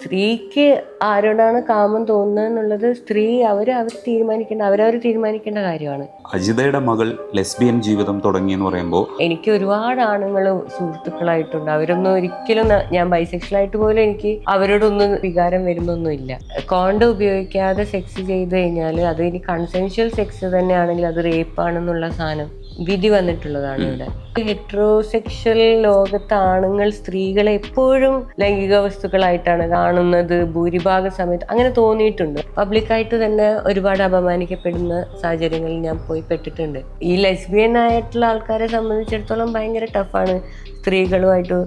സ്ത്രീക്ക് ആരോടാണ് കാമം തോന്നുന്നത് എന്നുള്ളത് സ്ത്രീ അവർ അവർ തീരുമാനിക്കേണ്ട അവരവർ തീരുമാനിക്കേണ്ട കാര്യമാണ്. അജിതയുടെ മകൾ ലെസ്ബിയൻ ജീവിതം തുടങ്ങി എന്ന് പറയുമ്പോൾ എനിക്ക് ഒരുപാട് ആണുങ്ങൾ സുഹൃത്തുക്കളായിട്ടുണ്ട്. അവരൊന്നും ഒരിക്കലും ഞാൻ ബൈസെക്ഷൽ ആയിട്ട് പോലും എനിക്ക് അവരോടൊന്നും വികാരം വരുന്നൊന്നും ഇല്ല കോണ്ട ഉപയോഗിക്കാതെ സെക്സ് ചെയ്ത് കഴിഞ്ഞാൽ അത് ഇനി കൺസെൻഷ്യൽ സെക്സ് തന്നെയാണെങ്കിൽ അത് റേപ്പാണെന്നുള്ള സാധനം. വിധി വന്നിട്ടുള്ളതാണ് ഇവിടെ. ഹെട്രോസെക്ഷൽ ലോകത്ത് ആണുങ്ങൾ സ്ത്രീകളെ എപ്പോഴും ലൈംഗിക വസ്തുക്കളായിട്ടാണ് കാണുന്നത് ഭൂരിഭാഗം സമയത്ത് അങ്ങനെ തോന്നിയിട്ടുണ്ട്. പബ്ലിക്കായിട്ട് തന്നെ ഒരുപാട് അപമാനിക്കപ്പെടുന്ന സാഹചര്യങ്ങളിൽ ഞാൻ പോയി പെട്ടിട്ടുണ്ട്. ഈ ലെസ്ബിയൻ ആയിട്ടുള്ള ആൾക്കാരെ സംബന്ധിച്ചിടത്തോളം ഭയങ്കര ടഫാണ് സ്ത്രീകളുമായിട്ട്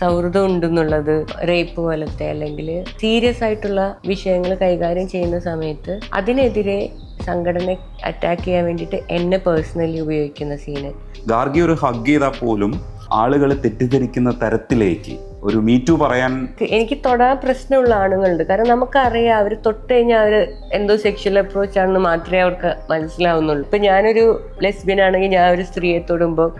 സൗഹൃദം ഉണ്ടെന്നുള്ളത് റേപ്പ് പോലത്തെ അല്ലെങ്കിൽ സീരിയസ് ആയിട്ടുള്ള വിഷയങ്ങൾ കൈകാര്യം ചെയ്യുന്ന സമയത്ത് അതിനെതിരെ സംഘടന അറ്റാക്ക് ചെയ്യാൻ വേണ്ടിയിട്ട് എന്നെ പേഴ്സണലി ഉപയോഗിക്കുന്ന സീന് ഗാർഗി ഒരു ഹഗ് ചെയ്താൽ പോലും ആളുകൾ തെറ്റിദ്ധരിക്കുന്ന തരത്തിലേക്ക് ഒരു മീറ്റു പറയാൻ എനിക്ക് തൊടാൻ പ്രശ്നമുള്ള ആണുങ്ങളുണ്ട്. കാരണം നമുക്കറിയാം അവർ തൊട്ട് കഴിഞ്ഞാൽ അവർ എന്തോ സെക്ഷൽ അപ്രോച്ച് ആണെന്ന് മാത്രമേ അവർക്ക് മനസ്സിലാവുന്നുള്ളൂ. ഇപ്പം ഞാനൊരു ലെസ്ബിയൻ ആണെങ്കിൽ ഞാൻ ഒരു സ്ത്രീയെ തൊടുമ്പോൾ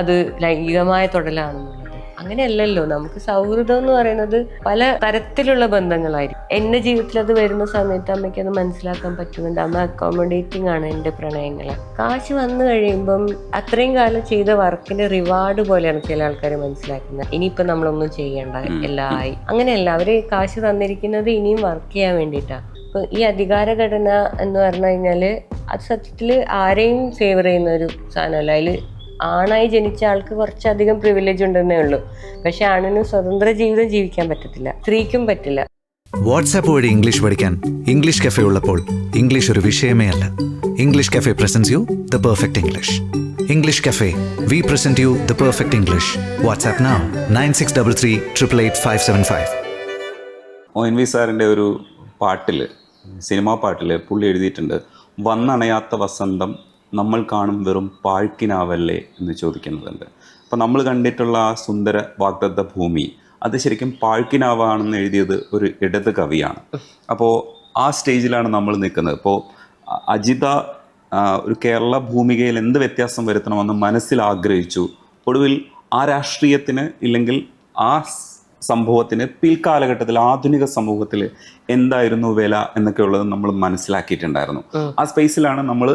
അത് ലൈംഗികമായ തൊടലാണെന്നുള്ളത് അങ്ങനെയല്ലല്ലോ. നമുക്ക് സൗഹൃദം എന്ന് പറയുന്നത് പല തരത്തിലുള്ള ബന്ധങ്ങളായിരിക്കും. എന്റെ ജീവിതത്തിൽ അത് വരുന്ന സമയത്ത് അമ്മയ്ക്ക് അത് മനസ്സിലാക്കാൻ പറ്റുന്നുണ്ട്. അമ്മ അക്കോമഡേറ്റിംഗ് ആണ് എന്റെ പ്രണയങ്ങളെ. കാശ് വന്നു കഴിയുമ്പം അത്രയും കാലം ചെയ്ത വർക്കിന്റെ റിവാർഡ് പോലെയാണ് ചില ആൾക്കാർ മനസ്സിലാക്കുന്നത്. ഇനിയിപ്പോൾ നമ്മളൊന്നും ചെയ്യേണ്ട. എല്ലാം ആയി അങ്ങനെയല്ല. അവർ കാശ് തന്നിരിക്കുന്നത് ഇനിയും വർക്ക് ചെയ്യാൻ വേണ്ടിയിട്ടാണ് ഇപ്പൊ ഈ അധികാരഘടന എന്ന് പറഞ്ഞു കഴിഞ്ഞാൽ അത് സത്യത്തിൽ ആരെയും ഫേവർ ചെയ്യുന്ന ഒരു സാധനമല്ല. അതിൽ ആണായി ജനിച്ച ആൾക്ക് കുറച്ചധികം പ്രിവിലേജ് ഉണ്ടെന്നേ ഉള്ളൂ. പക്ഷെ ആണിന് സ്വതന്ത്ര ജീവിതം ജീവിക്കാൻ പറ്റത്തില്ല. സ്ത്രീക്കും പറ്റില്ല. വാട്സാപ്പ് വഴി ഇംഗ്ലീഷ് പഠിക്കാൻ ഇംഗ്ലീഷ് കഫേ ഉള്ളപ്പോൾ ഇംഗ്ലീഷ് ഒരു വിഷയമേ അല്ല. English cafe presents you the perfect English English cafe we present you the perfect English WhatsApp now nine six double three triple eight five seven five O N V സാറിന്റെ ഒരു പാട്ടിൽ cinema പാട്ടിൽ പുള്ളി എഴുതിയിട്ടുണ്ട്. വന്നണയാത്ത വസന്തം നമ്മൾ കാണും വെറും പാഴ്ക്കിനാവല്ലേ എന്ന് ചോദിക്കുന്നതുണ്ട്. അപ്പോൾ നമ്മൾ കണ്ടിട്ടുള്ള ആ സുന്ദര വാഗ്ദത്ത ഭൂമി അത് ശരിക്കും പാഴ്ക്കിനാവാണെന്ന് എഴുതിയത് ഒരു ഇടത് കവിയാണ്. അപ്പോൾ ആ സ്റ്റേജിലാണ് നമ്മൾ നിൽക്കുന്നത്. ഇപ്പോൾ അജിത ഒരു കേരള ഭൂമികയിൽ എന്ത് വ്യത്യാസം വരുത്തണമെന്ന് മനസ്സിൽ ആഗ്രഹിച്ചു. ഒടുവിൽ ആ രാഷ്ട്രീയത്തിന് ഇല്ലെങ്കിൽ ആ സംഭവത്തിന് പിൽക്കാലഘട്ടത്തിൽ ആധുനിക സമൂഹത്തിൽ എന്തായിരുന്നു വില എന്നൊക്കെ ഉള്ളത് നമ്മൾ മനസ്സിലാക്കിയിട്ടുണ്ടായിരുന്നു. ആ സ്പേസിലാണ് നമ്മൾ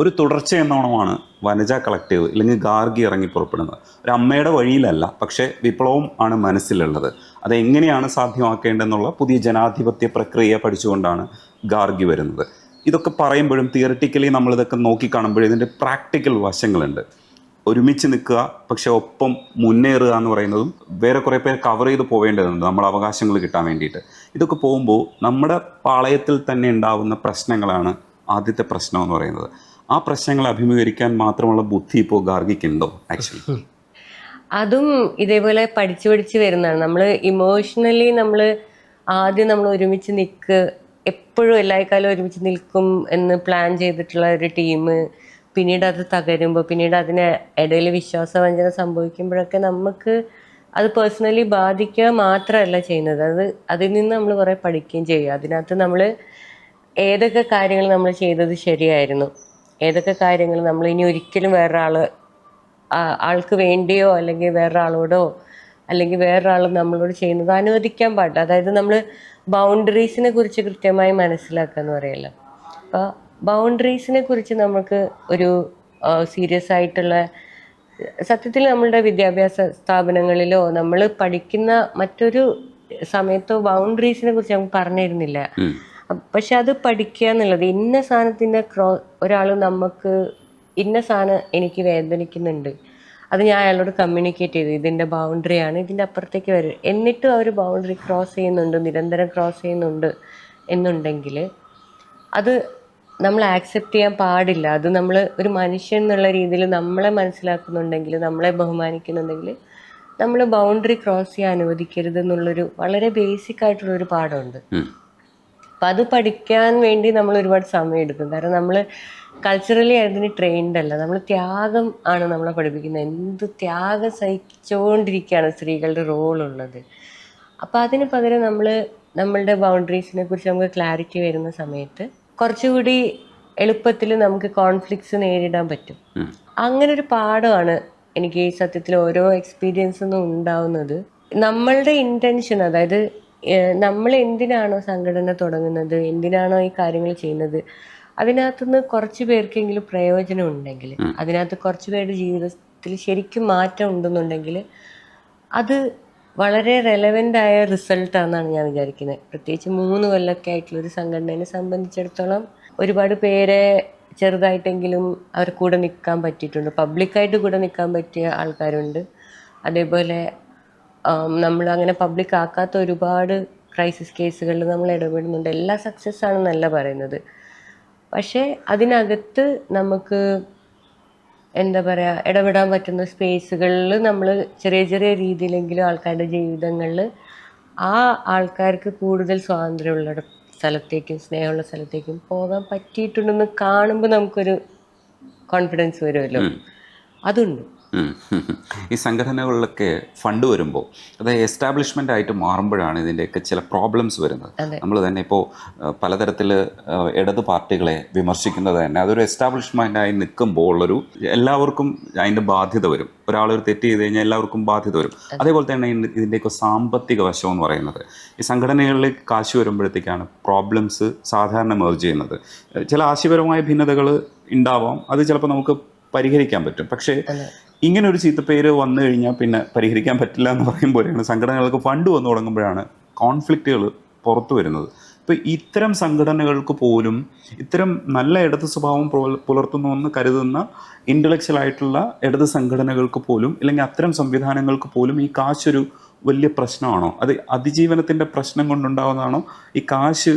ഒരു തുടർച്ച എന്നോണമാണ് വനജ കളക്റ്റീവ് അല്ലെങ്കിൽ ഗാർഗി ഇറങ്ങി പുറപ്പെടുന്നത്. ഒരു അമ്മയുടെ വഴിയിലല്ല പക്ഷേ വിപ്ലവം ആണ് മനസ്സിലുള്ളത്. അത് എങ്ങനെയാണ് സാധ്യമാക്കേണ്ടതെന്നുള്ള പുതിയ ജനാധിപത്യ പ്രക്രിയ പഠിച്ചുകൊണ്ടാണ് ഗാർഗി വരുന്നത്. ഇതൊക്കെ പറയുമ്പോഴും തിയറിറ്റിക്കലി നമ്മളിതൊക്കെ നോക്കിക്കാണുമ്പോഴും ഇതിന്റെ പ്രാക്ടിക്കൽ വശങ്ങളുണ്ട്. ഒരുമിച്ച് നിൽക്കുക പക്ഷെ ഒപ്പം മുന്നേറുക എന്ന് പറയുന്നതും വേറെ കുറേ പേർ കവർ ചെയ്ത് പോവേണ്ടതുണ്ട് നമ്മൾ അവകാശങ്ങൾ കിട്ടാൻ വേണ്ടിയിട്ട്. ഇതൊക്കെ പോകുമ്പോൾ നമ്മുടെ പാളയത്തിൽ തന്നെ ഉണ്ടാവുന്ന പ്രശ്നങ്ങളാണ് ആദ്യത്തെ പ്രശ്നം എന്ന് പറയുന്നത്. ആ പ്രശ്നങ്ങളെ അഭിമുഖീകരിക്കാൻ മാത്രമുള്ള ബുദ്ധി ഇപ്പോൾ ഗാർഗിക്കുണ്ടോ ആക്ച്വലി അതും ഇതേപോലെ പഠിച്ചു പഠിച്ച് വരുന്നതാണ്. നമ്മൾ ഇമോഷണലി നമ്മൾ ആദ്യം നമ്മൾ ഒരുമിച്ച് നിൽക്ക് എപ്പോഴും എല്ലാക്കാലം ഒരുമിച്ച് നിൽക്കും എന്ന് പ്ലാൻ ചെയ്തിട്ടുള്ള ഒരു ടീം പിന്നീട് അത് തകരുമ്പോൾ പിന്നീട് അതിന് ഇടയിൽ വിശ്വാസവഞ്ചന സംഭവിക്കുമ്പോഴൊക്കെ നമുക്ക് അത് പേഴ്സണലി ബാധിക്കുക മാത്രമല്ല ചെയ്യുന്നത്. അത് അതിൽ നിന്ന് നമ്മൾ കുറേ പഠിക്കുകയും ചെയ്യുക അതിനകത്ത് നമ്മൾ ഏതൊക്കെ കാര്യങ്ങൾ നമ്മൾ ചെയ്തത് ശരിയായിരുന്നു. ഏതൊക്കെ കാര്യങ്ങൾ നമ്മൾ ഇനി ഒരിക്കലും വേറൊരാൾ ആൾക്ക് വേണ്ടിയോ അല്ലെങ്കിൽ വേറൊരാളോടോ അല്ലെങ്കിൽ വേറൊരാൾ നമ്മളോട് ചെയ്യുന്നത് അനുവദിക്കാൻ പാടില്ല. അതായത് നമ്മൾ ബൗണ്ടറീസിനെ കുറിച്ച് കൃത്യമായി മനസ്സിലാക്കുക എന്ന് പറയല്ലോ. അപ്പോൾ ബൗണ്ടറീസിനെ കുറിച്ച് നമുക്ക് ഒരു സീരിയസ് ആയിട്ടുള്ള സത്യത്തിൽ നമ്മളുടെ വിദ്യാഭ്യാസ സ്ഥാപനങ്ങളിലോ നമ്മൾ പഠിക്കുന്ന മറ്റൊരു സമയത്തോ ബൗണ്ടറീസിനെ കുറിച്ച് നമുക്ക് പറഞ്ഞിരുന്നില്ല. പക്ഷെ അത് പഠിക്കുക എന്നുള്ളത് ഇന്ന സാധനത്തിന്റെ ക്രോ ഒരാൾ നമുക്ക് ഇന്ന സാധനം എനിക്ക് വേദനിക്കുന്നുണ്ട്. അത് ഞാൻ അയാളോട് കമ്മ്യൂണിക്കേറ്റ് ചെയ്തു. ഇതിന്റെ ബൗണ്ടറിയാണ് ഇതിന്റെ അപ്പുറത്തേക്ക് വരും. എന്നിട്ടും അവർ ബൗണ്ടറി ക്രോസ് ചെയ്യുന്നുണ്ട്. നിരന്തരം ക്രോസ് ചെയ്യുന്നുണ്ട് എന്നുണ്ടെങ്കിൽ അത് നമ്മൾ ആക്സെപ്റ്റ് ചെയ്യാൻ പാടില്ല. അത് നമ്മൾ ഒരു മനുഷ്യൻ എന്നുള്ള രീതിയിൽ നമ്മളെ മനസ്സിലാക്കുന്നുണ്ടെങ്കിൽ നമ്മളെ ബഹുമാനിക്കുന്നുണ്ടെങ്കിൽ നമ്മൾ ബൗണ്ടറി ക്രോസ് ചെയ്യാൻ അനുവദിക്കരുത് എന്നുള്ളൊരു വളരെ ബേസിക് ആയിട്ടുള്ളൊരു പാഠമുണ്ട്. അപ്പം അത് പഠിക്കാൻ വേണ്ടി നമ്മൾ ഒരുപാട് സമയം എടുക്കും. കാരണം നമ്മൾ കൾച്ചറലി അതിന് ട്രെയിൻഡ് അല്ല. നമ്മൾ ത്യാഗം ആണ് നമ്മളെ പഠിപ്പിക്കുന്നത്. എന്ത് ത്യാഗം സഹിച്ചുകൊണ്ടിരിക്കുകയാണ് സ്ത്രീകളുടെ റോൾ ഉള്ളത്. അപ്പോൾ അതിന് പകരം നമ്മൾ നമ്മളുടെ ബൗണ്ടറീസിനെ കുറിച്ച് നമുക്ക് ക്ലാരിറ്റി വരുന്ന സമയത്ത് കുറച്ചുകൂടി എളുപ്പത്തിൽ നമുക്ക് കോൺഫ്ലിക്ട്സ് നേരിടാൻ പറ്റും. അങ്ങനെ ഒരു പാഠമാണ് എനിക്ക് ഈ സത്യത്തിൽ ഓരോ എക്സ്പീരിയൻസ് ഒന്നും ഉണ്ടാവുന്നത്. നമ്മളുടെ ഇന്റൻഷൻ അതായത് നമ്മൾ എന്തിനാണോ സംഘടന തുടങ്ങുന്നത്? എന്തിനാണോ ഈ കാര്യങ്ങൾ ചെയ്യുന്നത്? അതിനകത്തുനിന്ന് കുറച്ച് പേർക്കെങ്കിലും പ്രയോജനം ഉണ്ടെങ്കിൽ അതിനകത്ത് കുറച്ച് പേരുടെ ജീവിതത്തിൽ ശരിക്കും മാറ്റം ഉണ്ടെന്നുണ്ടെങ്കിൽ അത് വളരെ റെലവെന്റ് ആയ റിസൾട്ടാണെന്നാണ് ഞാൻ വിചാരിക്കുന്നത്. പ്രത്യേകിച്ച് മൂന്ന് കൊല്ലമൊക്കെ ആയിട്ടുള്ള ഒരു സംഘടനയെ സംബന്ധിച്ചിടത്തോളം ഒരുപാട് പേരെ ചെറുതായിട്ടെങ്കിലും അവർ കൂടെ നിൽക്കാൻ പറ്റിയിട്ടുണ്ട്. പബ്ലിക്കായിട്ട് കൂടെ നിൽക്കാൻ പറ്റിയ ആൾക്കാരുണ്ട്. അതേപോലെ നമ്മൾ അങ്ങനെ പബ്ലിക് ആക്കാത്ത ഒരുപാട് ക്രൈസിസ് കേസുകളിൽ നമ്മൾ ഇടപെടുന്നുണ്ട്. എല്ലാ സക്സസ് ആണെന്നല്ല പറയുന്നത്. പക്ഷേ അതിനകത്ത് നമുക്ക് എന്താ പറയുക ഇടപെടാൻ പറ്റുന്ന സ്പേസുകളിൽ നമ്മൾ ചെറിയ ചെറിയ രീതിയിലെങ്കിലും ആൾക്കാരുടെ ജീവിതങ്ങളിൽ ആ ആൾക്കാർക്ക് കൂടുതൽ സ്വാതന്ത്ര്യമുള്ള സ്ഥലത്തേക്കും സ്നേഹമുള്ള സ്ഥലത്തേക്കും പോകാൻ പറ്റിയിട്ടുണ്ടെന്ന് കാണുമ്പോൾ നമുക്കൊരു കോൺഫിഡൻസ് വരുമല്ലോ. അതുണ്ട്. ഈ സംഘടനകളിലൊക്കെ ഫണ്ട് വരുമ്പോൾ അത് എസ്റ്റാബ്ലിഷ്മെന്റ് ആയിട്ട് മാറുമ്പോഴാണ് ഇതിന്റെയൊക്കെ ചില പ്രോബ്ലംസ് വരുന്നത്. നമ്മൾ തന്നെ ഇപ്പോൾ പലതരത്തിൽ ഇടത് പാർട്ടികളെ വിമർശിക്കുന്നത് തന്നെ. അതൊരു എസ്റ്റാബ്ലിഷ്മെന്റ് ആയി നിൽക്കുമ്പോൾ ഉള്ളൊരു എല്ലാവർക്കും അതിന്റെ ബാധ്യത വരും. ഒരാളൊരു തെറ്റ് ചെയ്ത് കഴിഞ്ഞാൽ എല്ലാവർക്കും ബാധ്യത വരും. അതേപോലെ തന്നെ ഇതിന്റെ- ഇതിന്റെയൊക്കെ സാമ്പത്തിക വശം എന്ന് പറയുന്നത്. ഈ സംഘടനകളിൽ കാശ് വരുമ്പോഴത്തേക്കാണ് പ്രോബ്ലംസ് സാധാരണ മെർജ് ചെയ്യുന്നത്. ചില ആശയപരമായ ഭിന്നതകൾ ഉണ്ടാവാം. അത് ചിലപ്പോൾ നമുക്ക് പരിഹരിക്കാൻ പറ്റും. പക്ഷേ ഇങ്ങനെ ഒരു ചീത്തപ്പേര് വന്നു കഴിഞ്ഞാൽ പിന്നെ പരിഹരിക്കാൻ പറ്റില്ല എന്ന് പറയുമ്പോഴാണ് സംഘടനകൾക്ക് ഫണ്ട് വന്നു തുടങ്ങുമ്പോഴാണ് കോൺഫ്ലിക്റ്റുകൾ പുറത്തു വരുന്നത്. ഇപ്പോൾ ഇത്തരം സംഘടനകൾക്ക് പോലും ഇത്തരം നല്ല ഇടത് സ്വഭാവം പുലർത്തുന്നുവെന്ന് പുലർത്തുന്നു കരുതുന്ന ഇന്റലക്ച്വൽ ആയിട്ടുള്ള ഇടത് സംഘടനകൾക്ക് പോലും അല്ലെങ്കിൽ അത്തരം സംവിധാനങ്ങൾക്ക് പോലും ഈ കാശൊരു വലിയ പ്രശ്നമാണോ? അത് അതിജീവനത്തിന്റെ പ്രശ്നം കൊണ്ടുണ്ടാകുന്നതാണോ ഈ കാശ്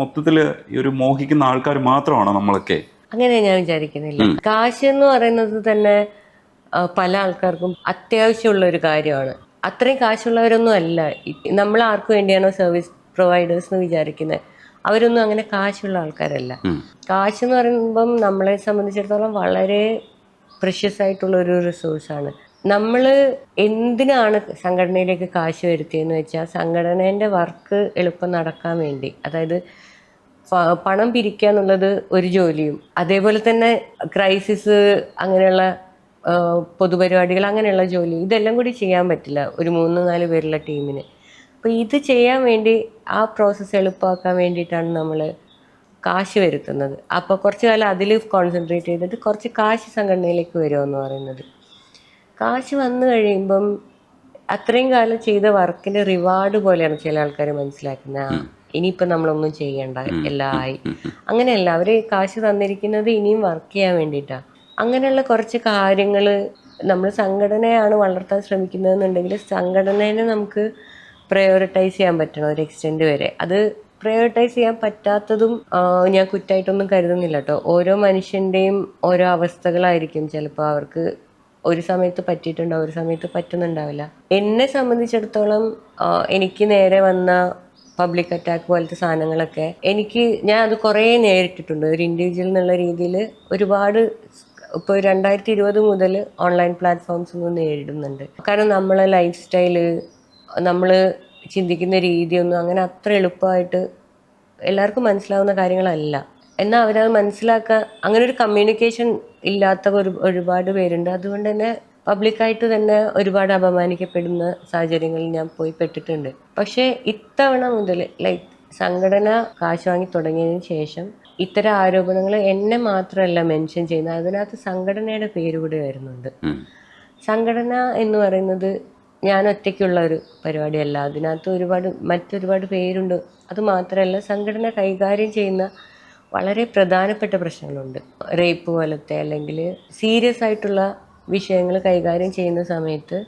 മൊത്തത്തിൽ ഒരു മോഹിക്കുന്ന ആൾക്കാർ മാത്രമാണോ നമ്മളൊക്കെ? അങ്ങനെ ഞാൻ വിചാരിക്കുന്നില്ല. കാശ് എന്ന് പറയുന്നത് തന്നെ പല ആൾക്കാർക്കും അത്യാവശ്യമുള്ള ഒരു കാര്യമാണ്. അത്രയും കാശുള്ളവരൊന്നും അല്ല. നമ്മൾ ആർക്ക് വേണ്ടിയാണോ സർവീസ് പ്രൊവൈഡേഴ്സ് എന്ന് വിചാരിക്കുന്നത് അവരൊന്നും അങ്ങനെ കാശുള്ള ആൾക്കാരല്ല. കാശ് എന്ന് പറയുമ്പം നമ്മളെ സംബന്ധിച്ചിടത്തോളം വളരെ പ്രഷ്യസ് ആയിട്ടുള്ള ഒരു റിസോഴ്സാണ് നമ്മൾ എന്തിനാണ് സംഘടനയിലേക്ക് കാശ് വരുത്തിയെന്ന് വെച്ചാൽ സംഘടനേന്റെ വർക്ക് എളുപ്പം നടക്കാൻ വേണ്ടി. അതായത് പണം പിരിക്കുക എന്നുള്ളത് ഒരു ജോലിയും അതേപോലെ തന്നെ ക്രൈസിസ് അങ്ങനെയുള്ള പൊതുപരിപാടികൾ അങ്ങനെയുള്ള ജോലി ഇതെല്ലാം കൂടി ചെയ്യാൻ പറ്റില്ല ഒരു മൂന്ന് നാല് പേരുള്ള ടീമിന്. അപ്പോൾ ഇത് ചെയ്യാൻ വേണ്ടി ആ പ്രോസസ്സ് എളുപ്പമാക്കാൻ വേണ്ടിയിട്ടാണ് നമ്മൾ കാശ് വരുത്തുന്നത്. അപ്പോൾ കുറച്ച് കാലം അതിൽ കോൺസെൻട്രേറ്റ് ചെയ്തിട്ട് കുറച്ച് കാശ് സംഘടനയിലേക്ക് വരുമെന്ന് പറയുന്നത്. കാശ് വന്നു കഴിയുമ്പം അത്രയും കാലം ചെയ്ത വർക്കിന്റെ റിവാർഡ് പോലെയാണ് ചില ആൾക്കാർ മനസ്സിലാക്കുന്നത്. ആ, ഇനിയിപ്പം നമ്മളൊന്നും ചെയ്യണ്ട എല്ലാം ആയി. അങ്ങനെയല്ല അവർ കാശ് തന്നിരിക്കുന്നത് ഇനിയും വർക്ക് ചെയ്യാൻ വേണ്ടിയിട്ടാണ് അങ്ങനെയുള്ള കുറച്ച് കാര്യങ്ങൾ നമ്മൾ സംഘടനയാണ് വളർത്താൻ ശ്രമിക്കുന്നതെന്നുണ്ടെങ്കിൽ സംഘടനേനെ നമുക്ക് പ്രയോറിറ്റൈസ് ചെയ്യാൻ പറ്റണം ഒരു എക്സ്റ്റെൻഡ് വരെ. അത് പ്രയോറിറ്റൈസ് ചെയ്യാൻ പറ്റാത്തതും ഞാൻ കുറ്റമായിട്ടൊന്നും കരുതുന്നില്ല കേട്ടോ ഓരോ മനുഷ്യന്റെയും ഓരോ അവസ്ഥകളായിരിക്കും ചിലപ്പോൾ അവർക്ക് ഒരു സമയത്ത് പറ്റിയിട്ടുണ്ടാവും ഒരു സമയത്ത് പറ്റുന്നുണ്ടാവില്ല. എന്നെ സംബന്ധിച്ചിടത്തോളം എനിക്ക് നേരെ വന്ന പബ്ലിക് അറ്റാക്ക് പോലത്തെ സാധനങ്ങളൊക്കെ എനിക്ക് ഞാൻ അത് കുറേ നേരിട്ടിട്ടുണ്ട്. ഒരു ഇൻഡിവിജ്വൽ എന്നുള്ള രീതിയിൽ ഒരുപാട് ഇപ്പോൾ രണ്ടായിരത്തി ഇരുപത് മുതൽ ഓൺലൈൻ പ്ലാറ്റ്ഫോംസ് ഒന്നും നേരിടുന്നുണ്ട്. കാരണം നമ്മളെ ലൈഫ് സ്റ്റൈൽ നമ്മൾ ചിന്തിക്കുന്ന രീതിയൊന്നും അങ്ങനെ അത്ര എളുപ്പമായിട്ട് എല്ലാവർക്കും മനസ്സിലാവുന്ന കാര്യങ്ങളല്ല. എന്നാൽ അവരത് മനസ്സിലാക്കാൻ അങ്ങനെ ഒരു കമ്മ്യൂണിക്കേഷൻ ഇല്ലാത്ത ഒരു ഒരുപാട് പേരുണ്ട്. അതുകൊണ്ട് തന്നെ പബ്ലിക്കായിട്ട് തന്നെ ഒരുപാട് അപമാനിക്കപ്പെടുന്ന സാഹചര്യങ്ങളിൽ ഞാൻ പോയി പെട്ടിട്ടുണ്ട്. പക്ഷേ ഇത്തവണ മുതൽ ലൈക്ക് സംഘടന കാശ് വാങ്ങി തുടങ്ങിയതിന് ശേഷം ഇത്തരം ആരോപണങ്ങൾ എന്നെ മാത്രമല്ല മെൻഷൻ ചെയ്യുന്നത്. അതിനകത്ത് സംഘടനയുടെ പേര് കൂടി വരുന്നുണ്ട്. സംഘടന എന്ന് പറയുന്നത് ഞാൻ ഒറ്റയ്ക്കുള്ള ഒരു പരിപാടിയല്ല. അതിനകത്ത് ഒരുപാട് മറ്റൊരുപാട് പേരുണ്ട്. അത് മാത്രമല്ല സംഘടന കൈകാര്യം ചെയ്യുന്ന വളരെ പ്രധാനപ്പെട്ട പ്രശ്നങ്ങളുണ്ട്. റേപ്പ് പോലത്തെ അല്ലെങ്കിൽ സീരിയസ് ആയിട്ടുള്ള വിഷയങ്ങൾ കൈകാര്യം ചെയ്യുന്ന സമയത്ത്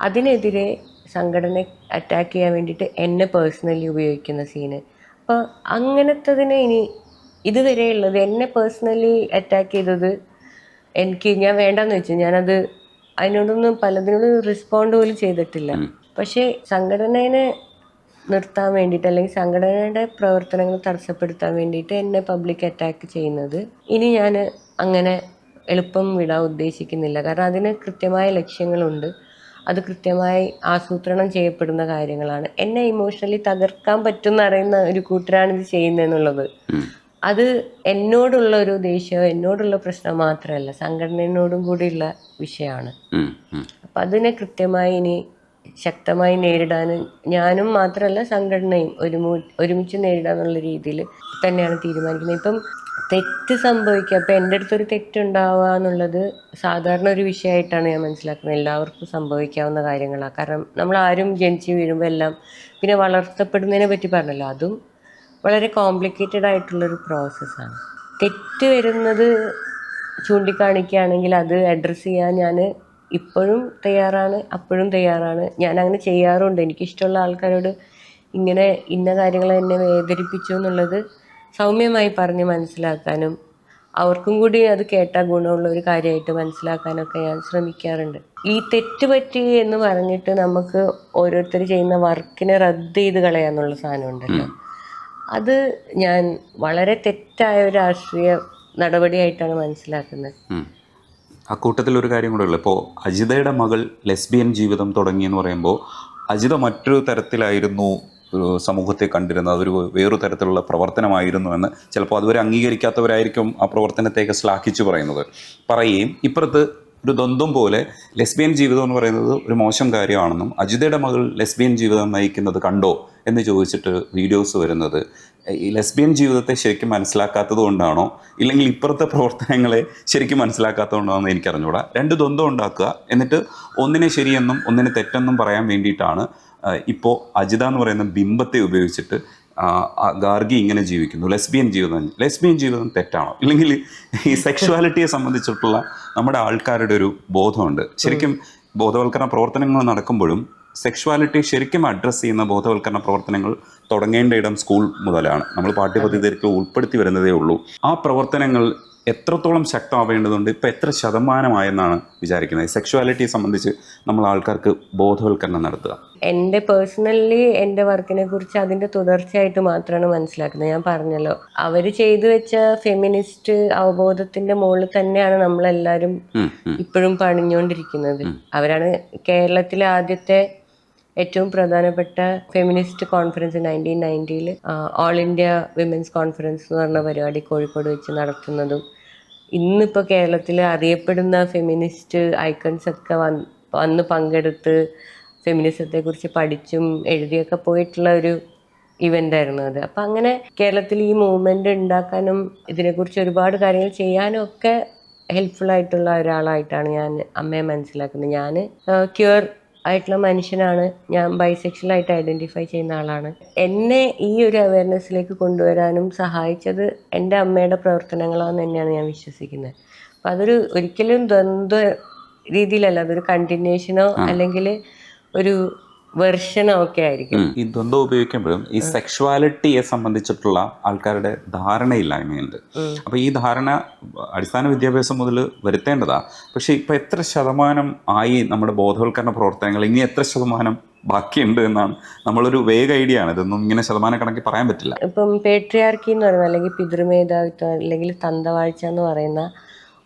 അതിനെതിരെ സംഘടന അറ്റാക്ക് ചെയ്യാൻ വേണ്ടിയിട്ട് എന്നെ പേഴ്സണലി ഉപയോഗിക്കുന്ന സീന്. അപ്പോൾ അങ്ങനത്തതിനെ ഇനി ഇതുവരെയുള്ളത് എന്നെ പേഴ്സണലി അറ്റാക്ക് ചെയ്തത് എനിക്ക് ഞാൻ വേണ്ടെന്ന് വെച്ചു. ഞാനത് അതിനോടൊന്നും പലതിനോടും റെസ്പോണ്ട് പോലും ചെയ്തിട്ടില്ല. പക്ഷേ സംഘടനയെ നിർത്താൻ വേണ്ടിയിട്ട് അല്ലെങ്കിൽ സംഘടനയുടെ പ്രവർത്തനങ്ങൾ തടസ്സപ്പെടുത്താൻ വേണ്ടിയിട്ട് എന്നെ പബ്ലിക് അറ്റാക്ക് ചെയ്യുന്നത്. ഇനി ഞാൻ അങ്ങനെ എളുപ്പം വിടാൻ ഉദ്ദേശിക്കുന്നില്ല. കാരണം അതിന് കൃത്യമായ ലക്ഷ്യങ്ങളുണ്ട്. അത് കൃത്യമായി ആസൂത്രണം ചെയ്യപ്പെടുന്ന കാര്യങ്ങളാണ്. എന്നെ ഇമോഷണലി തകർക്കാൻ പറ്റുമെന്ന് അറിയുന്ന ഒരു കൂട്ടരാണ് ഇത് ചെയ്യുന്നതെന്നുള്ളത്. അത് എന്നോടുള്ള ഒരു ദേഷ്യം എന്നോടുള്ള പ്രശ്നം മാത്രമല്ല സംഘടനയോടും കൂടിയുള്ള വിഷയമാണ്. അപ്പം അതിനെ കൃത്യമായി ഇനി ശക്തമായി നേരിടാനും ഞാനും മാത്രമല്ല സംഘടനയും ഒരുമു ഒരുമിച്ച് നേരിടാന്നുള്ള രീതിയിൽ തന്നെയാണ് തീരുമാനിക്കുന്നത്. ഇപ്പം തെറ്റ് സംഭവിക്കുക അപ്പം എന്റെ അടുത്തൊരു തെറ്റുണ്ടാവുക എന്നുള്ളത് സാധാരണ ഒരു വിഷയമായിട്ടാണ് ഞാൻ മനസ്സിലാക്കുന്നത്. എല്ലാവർക്കും സംഭവിക്കാവുന്ന കാര്യങ്ങളാണ്. കാരണം നമ്മൾ ആരും ജനിച്ച് വീഴുമ്പോൾ എല്ലാം പിന്നെ വളർത്തപ്പെടുന്നതിനെ പറ്റി പറഞ്ഞല്ലോ അതും വളരെ കോംപ്ലിക്കേറ്റഡ് ആയിട്ടുള്ളൊരു പ്രോസസ്സാണ് തെറ്റ് വരുന്നത് ചൂണ്ടിക്കാണിക്കുകയാണെങ്കിൽ അത് അഡ്രസ്സ് ചെയ്യാൻ ഞാൻ ഇപ്പോഴും തയ്യാറാണ് അപ്പോഴും തയ്യാറാണ്. ഞാൻ അങ്ങനെ ചെയ്യാറുണ്ട്. എനിക്കിഷ്ടമുള്ള ആൾക്കാരോട് ഇങ്ങനെ ഇന്ന കാര്യങ്ങൾ എന്നെ വേദനിപ്പിച്ചു എന്നുള്ളത് സൗമ്യമായി പറഞ്ഞ് മനസ്സിലാക്കാനും അവർക്കും കൂടി അത് കേട്ടാൽ ഗുണമുള്ള ഒരു കാര്യമായിട്ട് മനസ്സിലാക്കാനൊക്കെ ഞാൻ ശ്രമിക്കാറുണ്ട്. ഈ തെറ്റ് പറ്റി എന്ന് പറഞ്ഞിട്ട് നമുക്ക് ഓരോരുത്തർ ചെയ്യുന്ന വർക്കിനെ റദ്ദ് ചെയ്ത് കളയാന്നുള്ള സാധനം ഉണ്ടല്ലോ അത് ഞാൻ വളരെ തെറ്റായ ഒരു രാഷ്ട്രീയ നടപടിയായിട്ടാണ് മനസ്സിലാക്കുന്നത്. അക്കൂട്ടത്തിൽ ഒരു കാര്യം കൂടെ ഉള്ളു. ഇപ്പോൾ അജിതയുടെ മകൾ ലെസ്ബിയൻ ജീവിതം തുടങ്ങിയെന്ന് പറയുമ്പോൾ അജിത മറ്റൊരു തരത്തിലായിരുന്നു സമൂഹത്തെ കണ്ടിരുന്നത്. അതൊരു വേറൊരു തരത്തിലുള്ള പ്രവർത്തനമായിരുന്നു എന്ന് ചിലപ്പോൾ അതുവരെ അംഗീകരിക്കാത്തവരായിരിക്കും ആ പ്രവർത്തനത്തെയൊക്കെ ശ്ലാഘിച്ചു പറയുന്നത്. പറയുകയും ഇപ്പുറത്ത് ഒരു ദ്വന്ദ്വം പോലെ ലെസ്ബിയൻ ജീവിതം എന്ന് പറയുന്നത് ഒരു മോശം കാര്യമാണെന്നും അജിതയുടെ മകൾ ലെസ്ബിയൻ ജീവിതം നയിക്കുന്നത് കണ്ടോ എന്ന് ചോദിച്ചിട്ട് വീഡിയോസ് വരുന്നത്. ഈ ലെസ്ബിയൻ ജീവിതത്തെ ശരിക്കും മനസ്സിലാക്കാത്തത് കൊണ്ടാണോ? ഇല്ലെങ്കിൽ ഇപ്പുറത്തെ പ്രവർത്തനങ്ങളെ ശരിക്കും മനസ്സിലാക്കാത്തത് കൊണ്ടാണോ എന്ന് എനിക്കറിഞ്ഞൂടാ. രണ്ട് ദ്വന്ദ്വം ഉണ്ടാക്കുക. എന്നിട്ട് ഒന്നിനെ ശരിയെന്നും ഒന്നിനെ തെറ്റെന്നും പറയാൻ വേണ്ടിയിട്ടാണ് ഇപ്പോൾ അജിത എന്ന് പറയുന്ന ബിംബത്തെ ഉപയോഗിച്ചിട്ട് ഗാർഗി ഇങ്ങനെ ജീവിക്കുന്നു. ലെസ്ബിയൻ ജീവിതം ലെസ്ബിയൻ ജീവിതം തെറ്റാണോ? ഇല്ലെങ്കിൽ ഈ സെക്ഷുവാലിറ്റിയെ സംബന്ധിച്ചിട്ടുള്ള നമ്മുടെ ആൾക്കാരുടെ ഒരു ബോധമുണ്ട്. ശരിക്കും ബോധവൽക്കരണ പ്രവർത്തനങ്ങൾ നടക്കുമ്പോഴും സെക്ഷുവാലിറ്റി ശരിക്കും അഡ്രസ്സ് ചെയ്യുന്ന ബോധവൽക്കരണ പ്രവർത്തനങ്ങൾ തുടങ്ങേണ്ട ഇടം സ്കൂൾ മുതലാണ്. നമ്മൾ പാഠ്യപദ്ധതിയിൽ ഉൾപ്പെടുത്തി വരുന്നതേ ഉള്ളൂ. ആ പ്രവർത്തനങ്ങൾ എത്രത്തോളം ശക്തമാവേണ്ടതുണ്ട് ഇപ്പോൾ എത്ര ശതമാനമായെന്നാണ് വിചാരിക്കുന്നത്? സെക്ഷുവാലിറ്റിയെ സംബന്ധിച്ച് നമ്മൾ ആൾക്കാർക്ക് ബോധവൽക്കരണം നടത്തുക. എന്റെ പേഴ്സണലി എന്റെ വർക്കിനെ കുറിച്ച് അതിന്റെ തുടർച്ചയായിട്ട് മാത്രമാണ് മനസ്സിലാക്കുന്നത്. ഞാൻ പറഞ്ഞല്ലോ അവർ ചെയ്തു വെച്ച ഫെമിനിസ്റ്റ് അവബോധത്തിന്റെ മുകളിൽ തന്നെയാണ് നമ്മളെല്ലാവരും. ഇപ്പോഴും പണിഞ്ഞുകൊണ്ടിരിക്കുന്നത്. അവരാണ് കേരളത്തിലെ ആദ്യത്തെ ഏറ്റവും പ്രധാനപ്പെട്ട ഫെമിനിസ്റ്റ് കോൺഫറൻസ് നയന്റീൻ നയന്റിയിൽ ഓൾ ഇന്ത്യ വിമൻസ് കോൺഫറൻസ് എന്ന് പറഞ്ഞ പരിപാടി കോഴിക്കോട് വെച്ച് നടത്തുന്നതും ഇന്നിപ്പോൾ കേരളത്തിൽ അറിയപ്പെടുന്ന ഫെമിനിസ്റ്റ് ഐക്കൺസ് ഒക്കെ വന്ന് പങ്കെടുത്ത് ഫെമിനിസത്തെക്കുറിച്ച് പഠിച്ചും എഴുതിയൊക്കെ പോയിട്ടുള്ള ഒരു ഇവന്റ് ആയിരുന്നു അത്. അപ്പം അങ്ങനെ കേരളത്തിൽ ഈ മൂവ്മെന്റ് ഉണ്ടാക്കാനും ഇതിനെക്കുറിച്ച് ഒരുപാട് കാര്യങ്ങൾ ചെയ്യാനും ഒക്കെ ഹെൽപ്ഫുൾ ആയിട്ടുള്ള ഒരാളായിട്ടാണ് ഞാൻ അമ്മയെ മനസ്സിലാക്കുന്നത്. ഞാൻ ക്യൂർ ആയിട്ടുള്ള മനുഷ്യനാണ് ഞാൻ ബൈസെക്ഷൽ ആയിട്ട് ഐഡന്റിഫൈ ചെയ്യുന്ന ആളാണ്. എന്നെ ഈ ഒരു അവയർനെസ്സിലേക്ക് കൊണ്ടുവരാനും സഹായിച്ചത് എന്റെ അമ്മയുടെ പ്രവർത്തനങ്ങളാണെന്ന് തന്നെയാണ് ഞാൻ വിശ്വസിക്കുന്നത്. അപ്പം അതൊരു ഒരിക്കലും ദ്വന്ദ്വ രീതിയിലല്ല അതൊരു കണ്ടിന്യൂഷനോ അല്ലെങ്കിൽ ഒരു വെർഷനോ ഒക്കെ ആയിരിക്കും. ഈ ദ്വന്ദ്വം ഉപയോഗിക്കുമ്പോഴും ഈ സെക്ഷുവാലിറ്റിയെ സംബന്ധിച്ചിട്ടുള്ള ആൾക്കാരുടെ ധാരണയില്ലായ്മയുണ്ട്. അപ്പൊ ഈ ധാരണ അടിസ്ഥാന വിദ്യാഭ്യാസം മുതൽ വരുത്തേണ്ടതാ. പക്ഷെ ഇപ്പൊ എത്ര ശതമാനം ആയി നമ്മുടെ ബോധവൽക്കരണ പ്രവർത്തനങ്ങൾ ഇനി എത്ര ശതമാനം ബാക്കിയുണ്ട് എന്നാണ് നമ്മളൊരു വേഗ ഐഡിയ ആണ്. ഇതൊന്നും ഇങ്ങനെ ശതമാന കണക്കി പറയാൻ പറ്റില്ല. ഇപ്പം പേട്രിയാർക്കി എന്ന് പറയുന്ന അല്ലെങ്കിൽ പിതൃമേധാവിത്വം അല്ലെങ്കിൽ തന്തവാഴ്ച എന്ന് പറയുന്ന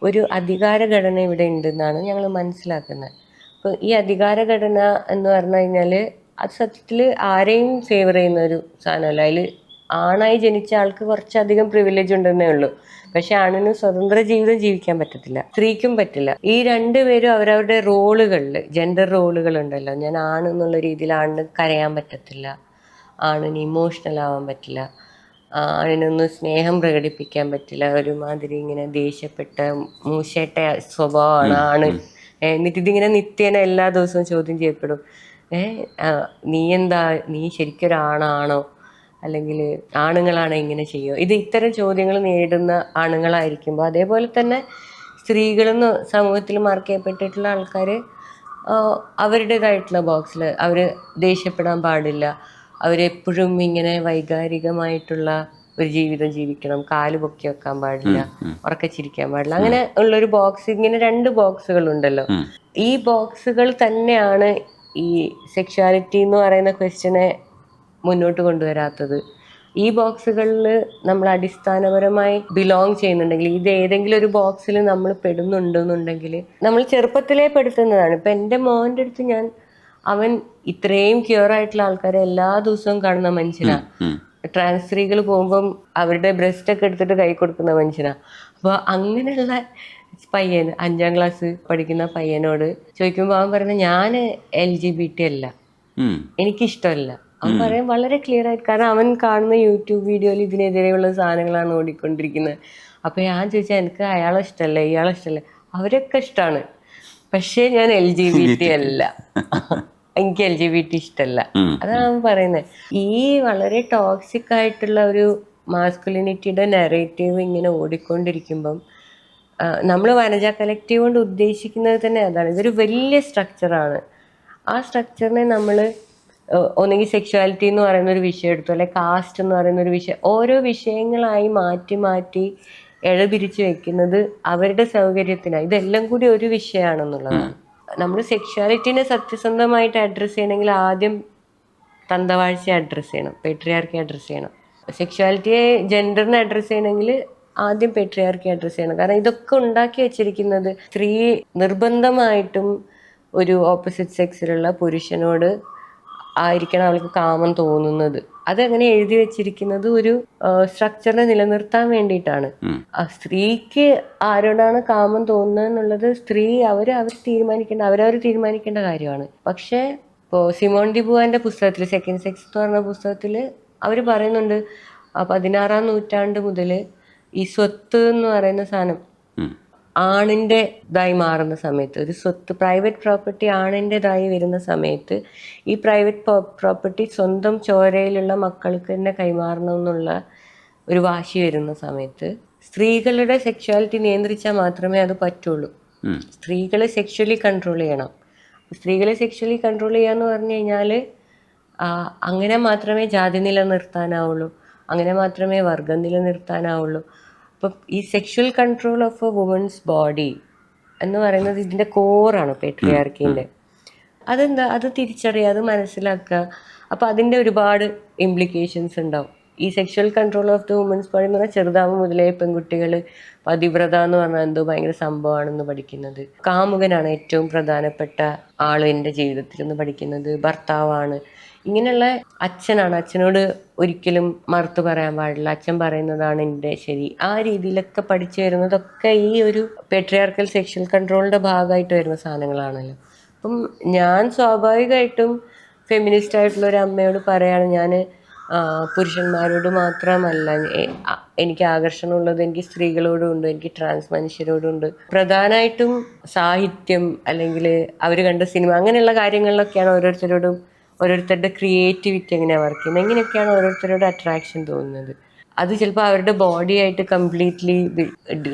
ഒരു അധികാര ഘടന ഇവിടെ ഉണ്ടെന്നാണ് ഞങ്ങൾ മനസ്സിലാക്കുന്നത്. അപ്പോൾ ഈ അധികാരഘടന എന്ന് പറഞ്ഞു കഴിഞ്ഞാൽ അത് സത്യത്തിൽ ആരെയും ഫേവർ ചെയ്യുന്ന ഒരു സാധനമല്ല. അതിൽ ആണായി ജനിച്ച ആൾക്ക് കുറച്ചധികം പ്രിവിലേജ് ഉണ്ടെന്നേ ഉള്ളൂ. പക്ഷെ ആണിന് സ്വതന്ത്ര ജീവിതം ജീവിക്കാൻ പറ്റത്തില്ല. സ്ത്രീക്കും പറ്റില്ല. ഈ രണ്ടുപേരും അവരവരുടെ റോളുകളിൽ ജെൻഡർ റോളുകൾ ഉണ്ടല്ലോ. ഞാൻ ആണ് എന്നുള്ള രീതിയിൽ ആണിന് കരയാൻ പറ്റത്തില്ല. ആണിന് ഇമോഷണൽ ആവാൻ പറ്റില്ല. ആണിനൊന്നും സ്നേഹം പ്രകടിപ്പിക്കാൻ പറ്റില്ല. ഒരുമാതിരി ഇങ്ങനെ ദേഷ്യപ്പെട്ട മൂശേട്ട സ്വഭാവമാണ് ആണ് എന്നിട്ട് ഇതിങ്ങനെ നിത്യേന എല്ലാ ദിവസവും ചോദ്യം ചെയ്യപ്പെടും. ഏ നീ എന്താ നീ ശരിക്കും ഒരാണാണോ? അല്ലെങ്കിൽ ആണുങ്ങളാണ് ഇങ്ങനെ ചെയ്യുമോ ഇത് ഇത്തരം ചോദ്യങ്ങൾ നേരിടുന്ന ആണുങ്ങളായിരിക്കുമ്പോൾ അതേപോലെ തന്നെ സ്ത്രീകളെന്ന് സമൂഹത്തിൽ മാർക്ക് ചെയ്യപ്പെട്ടിട്ടുള്ള ആൾക്കാർ അവരുടേതായിട്ടുള്ള ബോക്സിൽ അവർ ദേഷ്യപ്പെടാൻ പാടില്ല. അവരെപ്പോഴും ഇങ്ങനെ വൈകാരികമായിട്ടുള്ള ഒരു ജീവിതം ജീവിക്കണം കാൽ പൊക്കി വെക്കാൻ പാടില്ല ഉറക്കച്ചിരിക്കാൻ പാടില്ല. അങ്ങനെ ഉള്ളൊരു ബോക്സ് ഇങ്ങനെ രണ്ട് ബോക്സുകൾ ഉണ്ടല്ലോ. ഈ ബോക്സുകൾ തന്നെയാണ് ഈ സെക്ഷുവാലിറ്റി എന്ന് പറയുന്ന ക്വസ്റ്റ്യനെ മുന്നോട്ട് കൊണ്ടുവരാത്തത്. ഈ ബോക്സുകളിൽ നമ്മൾ അടിസ്ഥാനപരമായി ബിലോങ് ചെയ്യുന്നുണ്ടെങ്കിൽ ഇത് ഏതെങ്കിലും ഒരു ബോക്സിൽ നമ്മൾ പെടുന്നുണ്ടെന്നുണ്ടെങ്കിൽ നമ്മൾ ചെറുപ്പത്തിലേ പെടുത്തുന്നതാണ്. ഇപ്പം എന്റെ മോന്റെ അടുത്ത് ഞാൻ അവൻ ഇത്രയും ക്യൂർ ആയിട്ടുള്ള ആൾക്കാരെ എല്ലാ ദിവസവും കാണുന്ന മനുഷ്യനാണ്. ട്രാൻസ് സ്ത്രീകൾ പോകുമ്പം അവരുടെ ബ്രസ്റ്റ് ഒക്കെ എടുത്തിട്ട് കൈ കൊടുക്കുന്ന മനുഷ്യനാണ് അപ്പോൾ അങ്ങനെയുള്ള പയ്യൻ അഞ്ചാം ക്ലാസ് പഠിക്കുന്ന പയ്യനോട് ചോദിക്കുമ്പോൾ അവൻ പറയുന്നത് ഞാൻ എൽ ജി ബി ടി അല്ല. എനിക്കിഷ്ടമല്ല. അവൻ പറയാൻ വളരെ ക്ലിയർ ആയിട്ട് കാരണം അവൻ കാണുന്ന യൂട്യൂബ് വീഡിയോയിൽ ഇതിനെതിരെയുള്ള സാധനങ്ങളാണ് ഓടിക്കൊണ്ടിരിക്കുന്നത്. അപ്പോൾ ഞാൻ ചോദിച്ചാൽ എനിക്ക് അയാളെ ഇഷ്ടമല്ല ഇയാളെ ഇഷ്ടമല്ല. അവരൊക്കെ ഇഷ്ടമാണ് പക്ഷേ ഞാൻ എൽ ജി ബി ടി അല്ല. എനിക്ക് എൽ ജി ബി ടി ഇഷ്ടമല്ല അതാണ് പറയുന്നത് ഈ വളരെ ടോക്സിക് ആയിട്ടുള്ള ഒരു മാസ്കുലിനിറ്റിയുടെ നെറേറ്റീവ് ഇങ്ങനെ ഓടിക്കൊണ്ടിരിക്കുമ്പം നമ്മൾ വനജ കലക്റ്റീവ് കൊണ്ട് ഉദ്ദേശിക്കുന്നത് തന്നെ അതാണ്. ഇതൊരു വലിയ സ്ട്രക്ചറാണ് ആ സ്ട്രക്ചറിനെ നമ്മൾ ഒന്നെങ്കിൽ സെക്ഷുവാലിറ്റി എന്ന് പറയുന്ന ഒരു വിഷയം എടുത്തു അല്ലെ കാസ്റ്റ് എന്ന് പറയുന്ന ഒരു വിഷയം ഓരോ വിഷയങ്ങളായി മാറ്റി മാറ്റി ഇഴപിരിച്ച് വെക്കുന്നത് അവരുടെ സൗകര്യത്തിനാണ് ഇതെല്ലാം കൂടി ഒരു വിഷയമാണെന്നുള്ളതാണ്. നമ്മൾ സെക്ഷുവാലിറ്റിനെ സത്യസന്ധമായിട്ട് അഡ്രസ്സ് ചെയ്യണമെങ്കിൽ ആദ്യം തന്തവാഴ്ച അഡ്രസ്സ് ചെയ്യണം പെട്രിയാർക്കി അഡ്രസ്സ് ചെയ്യണം. സെക്ഷുവാലിറ്റിയെ ജെൻഡറിനെ അഡ്രസ്സ് ചെയ്യണമെങ്കിൽ ആദ്യം പെട്രിയാർക്കി അഡ്രസ്സ് ചെയ്യണം. കാരണം ഇതൊക്കെ ഉണ്ടാക്കി വെച്ചിരിക്കുന്നത് സ്ത്രീ നിർബന്ധമായിട്ടും ഒരു ഓപ്പോസിറ്റ് സെക്സിലുള്ള പുരുഷനോട് ആയിരിക്കണം അവൾക്ക് കാമം തോന്നുന്നത്. അതങ്ങനെ എഴുതി വെച്ചിരിക്കുന്നത് ഒരു സ്ട്രക്ചറിനെ നിലനിർത്താൻ വേണ്ടിയിട്ടാണ്. ആ സ്ത്രീക്ക് ആരോടാണ് കാമം തോന്നുന്നത് എന്നുള്ളത് സ്ത്രീ അവർ അവർ തീരുമാനിക്കേണ്ട അവരവർ തീരുമാനിക്കേണ്ട കാര്യമാണ്. പക്ഷേ ഇപ്പോൾ സിമോൺ ഡിബുവാന്റെ പുസ്തകത്തിൽ സെക്കൻഡ് സെക്സ് എന്ന് പറഞ്ഞ പുസ്തകത്തിൽ അവർ പറയുന്നുണ്ട് ആ പതിനാറാം നൂറ്റാണ്ട് മുതൽ ഈ സ്വത്ത് എന്ന് പറയുന്ന സാധനം. ആണിന്റെ ഇതായി മാറുന്ന സമയത്ത് ഒരു സ്വത്ത് പ്രൈവറ്റ് പ്രോപ്പർട്ടി ആണിന്റെതായി വരുന്ന സമയത്ത് ഈ പ്രൈവറ്റ് പ്രോപ്പർട്ടി സ്വന്തം ചോരയിലുള്ള മക്കൾക്ക് തന്നെ കൈമാറണമെന്നുള്ള ഒരു വാശി വരുന്ന സമയത്ത് സ്ത്രീകളുടെ സെക്ഷുവാലിറ്റി നിയന്ത്രിച്ചാൽ മാത്രമേ അത് പറ്റുള്ളൂ. സ്ത്രീകളെ സെക്ഷലി കൺട്രോൾ ചെയ്യണം. സ്ത്രീകളെ സെക്ഷലി കൺട്രോൾ ചെയ്യാന്ന് പറഞ്ഞു കഴിഞ്ഞാൽ അങ്ങനെ മാത്രമേ ജാതി നിലനിർത്താനാവുള്ളൂ. അങ്ങനെ മാത്രമേ വർഗം നിലനിർത്താനാവുള്ളൂ. അപ്പം ഈ sexual control of a women's body എന്ന് പറയുന്നത് ഇതിന്റെ കോറാണ് പേട്രിയാർക്കിന്റെ അതെന്താ? അത് തിരിച്ചറിയുക അത് മനസ്സിലാക്കുക. അപ്പോൾ അതിന്റെ ഒരുപാട് ഇംപ്ലിക്കേഷൻസ് ഉണ്ടാവും. ഈ sexual control of the women's body എന്ന് പറഞ്ഞാൽ ചെറുതാവും മുതലേ പെൺകുട്ടികൾ പതിവ്രത എന്ന് പറഞ്ഞാൽ എന്തോ ഭയങ്കര സംഭവമാണെന്ന് പഠിക്കുന്നത്. കാമുകനാണ് ഏറ്റവും പ്രധാനപ്പെട്ട ആൾ എന്റെ ജീവിതത്തിൽ എന്ന് പഠിക്കുന്നത്. ഭർത്താവാണ്. ഇങ്ങനെയുള്ള അച്ഛനാണ്. അച്ഛനോട് ഒരിക്കലും മറുത്തു പറയാൻ പാടില്ല. അച്ഛൻ പറയുന്നതാണ് എന്റെ ശരി. ആ രീതിയിലൊക്കെ പഠിച്ചു വരുന്നതൊക്കെ ഈ ഒരു പെട്രിയാർക്കൽ സെക്ഷൽ കൺട്രോളിന്റെ ഭാഗമായിട്ട് വരുന്ന സാധനങ്ങളാണല്ലോ. അപ്പം ഞാൻ സ്വാഭാവികമായിട്ടും ഫെമിനിസ്റ്റ് ആയിട്ടുള്ള ഒരു അമ്മയോട് പറയാണ് ഞാൻ പുരുഷന്മാരോട് മാത്രമല്ല എനിക്ക് ആകർഷണമുള്ളത് എനിക്ക് സ്ത്രീകളോടും ഉണ്ട് എനിക്ക് ട്രാൻസ് മനുഷ്യരോടും ഉണ്ട് പ്രധാനമായിട്ടും സാഹിത്യം അല്ലെങ്കിൽ അവർ കണ്ട സിനിമ അങ്ങനെയുള്ള കാര്യങ്ങളിലൊക്കെയാണ് ഓരോരുത്തരോടും ഓരോരുത്തരുടെ ക്രിയേറ്റിവിറ്റി എങ്ങനെയാണ് വർക്ക് ചെയ്യുന്നത്? എങ്ങനെയൊക്കെയാണ് ഓരോരുത്തരോട് അട്രാക്ഷൻ തോന്നുന്നത്? അത് ചിലപ്പോൾ അവരുടെ ബോഡി ആയിട്ട് കംപ്ലീറ്റ്ലി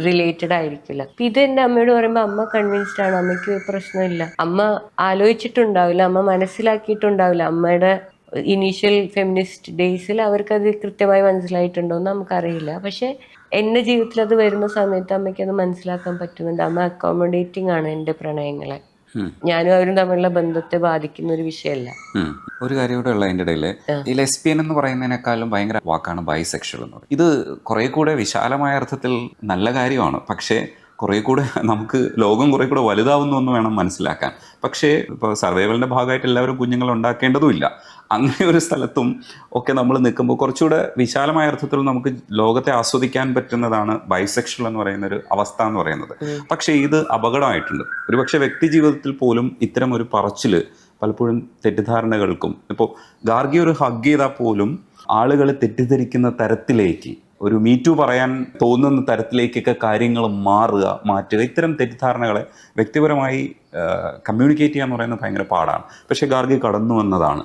റിലേറ്റഡ് ആയിരിക്കില്ല. അപ്പം ഇത് എന്റെ അമ്മയോട് പറയുമ്പോൾ അമ്മ കൺവിൻസ്ഡ് ആണ്. അമ്മയ്ക്ക് പ്രശ്നമില്ല. അമ്മ ആലോചിച്ചിട്ടുണ്ടാവില്ല. അമ്മ മനസ്സിലാക്കിയിട്ടുണ്ടാവില്ല. അമ്മയുടെ ഇനീഷ്യൽ ഫെമിനിസ്റ്റ് ഡേയ്സിൽ അവർക്കത് കൃത്യമായി മനസ്സിലായിട്ടുണ്ടോ എന്ന് നമുക്കറിയില്ല. പക്ഷേ എന്റെ ജീവിതത്തിൽ അത് വരുന്ന സമയത്ത് അമ്മയ്ക്ക് അത് മനസ്സിലാക്കാൻ പറ്റുന്നുണ്ട്. അമ്മ അക്കോമഡേറ്റിംഗ് ആണ് എന്റെ പ്രണയങ്ങളെ. ഞാനും അവരും തമ്മിലുള്ള ബന്ധത്തെ ബാധിക്കുന്ന ഒരു വിഷയമല്ല. ഒരു കാര്യം കൂടെ ഉള്ള അതിന്റെ ഇടയിൽ ഈ ലെസ്ബിയൻ എന്ന് പറയുന്നതിനേക്കാളും ഭയങ്കര വാക്കാണ് ബൈസെക്ഷൽ എന്ന് പറയും ഇത് കുറെ കൂടെ വിശാലമായ അർത്ഥത്തിൽ നല്ല കാര്യമാണ്. പക്ഷേ കുറെ കൂടെ നമുക്ക് ലോകം കുറെ കൂടെ വലുതാവുന്നു എന്ന് വേണം മനസ്സിലാക്കാൻ. പക്ഷേ ഇപ്പോൾ സർവൈവലിന്റെ ഭാഗമായിട്ട് എല്ലാവരും കുഞ്ഞുങ്ങൾ ഉണ്ടാക്കേണ്ടതുമില്ല അങ്ങനെ ഒരു സ്ഥലത്തും ഒക്കെ നമ്മൾ നിൽക്കുമ്പോൾ കുറച്ചുകൂടെ വിശാലമായ അർത്ഥത്തിൽ നമുക്ക് ലോകത്തെ ആസ്വദിക്കാൻ പറ്റുന്നതാണ് ബൈസെക്ഷൽ എന്ന് പറയുന്ന ഒരു അവസ്ഥ എന്ന് പറയുന്നത്. പക്ഷേ ഇത് അപകടമായിട്ടുണ്ട്. ഒരുപക്ഷെ വ്യക്തി ജീവിതത്തിൽ പോലും ഇത്തരം ഒരു പറച്ചിൽ പലപ്പോഴും തെറ്റിദ്ധാരണകൾക്കും ഇപ്പോൾ ഗാർഗി ഒരു ഹഗ് ചെയ്താൽ പോലും ആളുകൾ തെറ്റിദ്ധരിക്കുന്ന തരത്തിലേക്ക് ഒരു മീറ്റു പറയാൻ തോന്നുന്ന തരത്തിലേക്കൊക്കെ കാര്യങ്ങൾ മാറുക മാറ്റുക ഇത്തരം തെറ്റിദ്ധാരണകളെ വ്യക്തിപരമായി കമ്മ്യൂണിക്കേറ്റ് ചെയ്യുക എന്ന് പറയുന്നത് ഭയങ്കര പാടാണ്. പക്ഷേ ഗാർഗി കടന്നു വന്നതാണ്.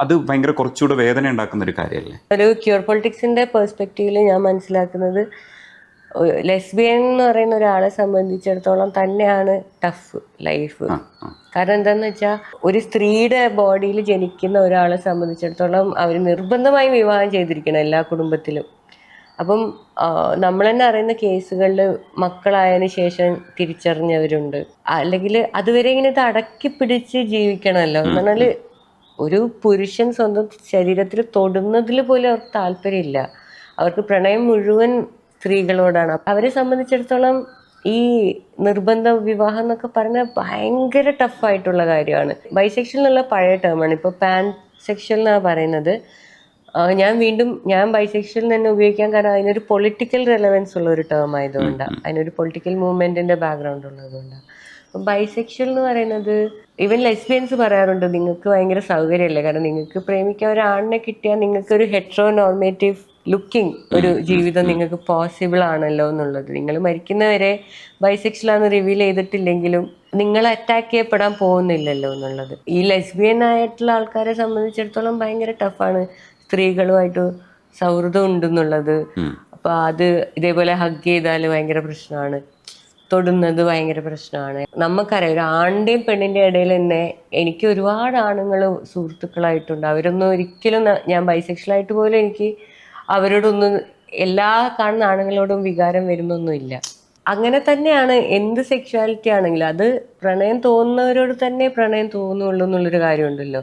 അത് ഭയങ്കര കുറച്ചുകൂടെ വേദന ഉണ്ടാക്കുന്ന ഒരു കാര്യമല്ലേ? ഒരു ക്യൂർ പൊളിറ്റിക്സിന്റെ പെർസ്പെക്റ്റീവിൽ ഞാൻ മനസ്സിലാക്കുന്നത് ലെസ്ബിയൻ എന്ന് പറയുന്ന ഒരാളെ സംബന്ധിച്ചിടത്തോളം തന്നെയാണ് ടഫ് ലൈഫ്. കാരണം എന്താന്ന് വെച്ചാൽ ഒരു സ്ത്രീയുടെ ബോഡിയിൽ ജനിക്കുന്ന ഒരാളെ സംബന്ധിച്ചിടത്തോളം അവർ നിർബന്ധമായി വിവാഹം ചെയ്തിരിക്കണം എല്ലാ കുടുംബത്തിലും. അപ്പം നമ്മൾ തന്നെ അറിയുന്ന കേസുകളിൽ മക്കളായതിനു ശേഷം തിരിച്ചറിഞ്ഞവരുണ്ട്. അല്ലെങ്കിൽ അതുവരെ ഇങ്ങനെ ഇത് അടക്കി പിടിച്ച് ജീവിക്കണമല്ലോ. എന്ന് പറഞ്ഞാൽ ഒരു പുരുഷൻ സ്വന്തം ശരീരത്തിൽ തൊടുന്നതിൽ പോലും അവർക്ക് താല്പര്യമില്ല. അവർക്ക് പ്രണയം മുഴുവൻ സ്ത്രീകളോടാണ്. അവരെ സംബന്ധിച്ചിടത്തോളം ഈ നിർബന്ധ വിവാഹം എന്നൊക്കെ പറഞ്ഞാൽ ഭയങ്കര ടഫായിട്ടുള്ള കാര്യമാണ്. ബൈസെക്ഷൽ എന്നുള്ള പഴയ ടേമാണ് ഇപ്പോൾ പാൻ സെക്ഷൽ എന്നാണ് പറയുന്നത്. ഞാൻ വീണ്ടും ഞാൻ ബൈസെക്ഷൽ തന്നെ ഉപയോഗിക്കാൻ കാരണം അതിനൊരു പൊളിറ്റിക്കൽ റെലവൻസ് ഉള്ള ഒരു ടേം ആയതുകൊണ്ടാണ് അതിനൊരു പൊളിറ്റിക്കൽ മൂവ്മെന്റിന്റെ ബാക്ക്ഗ്രൗണ്ട് ഉള്ളതുകൊണ്ടാണ് അപ്പം ബൈസെക്ഷൽ എന്ന് പറയുന്നത് ഈവൻ ലെസ്ബിയൻസ് പറയാറുണ്ട് നിങ്ങൾക്ക് ഭയങ്കര സൗകര്യമല്ലേ? കാരണം നിങ്ങൾക്ക് പ്രേമിക്കാൻ ഒരു ആണിനെ കിട്ടിയാൽ നിങ്ങൾക്ക് ഒരു ഹെട്രോ നോർമേറ്റീവ് ലുക്കിംഗ് ഒരു ജീവിതം നിങ്ങൾക്ക് പോസിബിൾ ആണല്ലോ എന്നുള്ളത്. നിങ്ങൾ മരിക്കുന്നവരെ ബൈസെക്ഷലാന്ന് റിവീൽ ചെയ്തിട്ടില്ലെങ്കിലും നിങ്ങൾ അറ്റാക്ക് ചെയ്യപ്പെടാൻ പോകുന്നില്ലല്ലോ എന്നുള്ളത്. ഈ ലെസ്ബിയൻ ആയിട്ടുള്ള ആൾക്കാരെ സംബന്ധിച്ചിടത്തോളം ഭയങ്കര ടഫാണ് സ്ത്രീകളുമായിട്ട് സൗഹൃദം ഉണ്ടെന്നുള്ളത്. അപ്പൊ അത് ഇതേപോലെ ഹഗ് ചെയ്താൽ ഭയങ്കര പ്രശ്നമാണ്. തൊടുന്നത് ഭയങ്കര പ്രശ്നമാണ്. നമുക്കറിയാം ഒരു ആണിന്റെയും പെണ്ണിന്റെ ഇടയിൽ തന്നെ എനിക്ക് ഒരുപാട് ആണുങ്ങൾ സുഹൃത്തുക്കളായിട്ടുണ്ട്. അവരൊന്നും ഒരിക്കലും ഞാൻ ബൈസെക്ഷലായിട്ട് പോലും എനിക്ക് അവരോടൊന്നും എല്ലാ കാണുന്ന ആണുങ്ങളോടും വികാരം വരുന്നൊന്നുമില്ല. അങ്ങനെ തന്നെയാണ് എന്ത് സെക്ഷുവാലിറ്റി ആണെങ്കിലും അത് പ്രണയം തോന്നുന്നവരോട് തന്നെ പ്രണയം തോന്നുള്ളൂ എന്നുള്ളൊരു കാര്യമുണ്ടല്ലോ.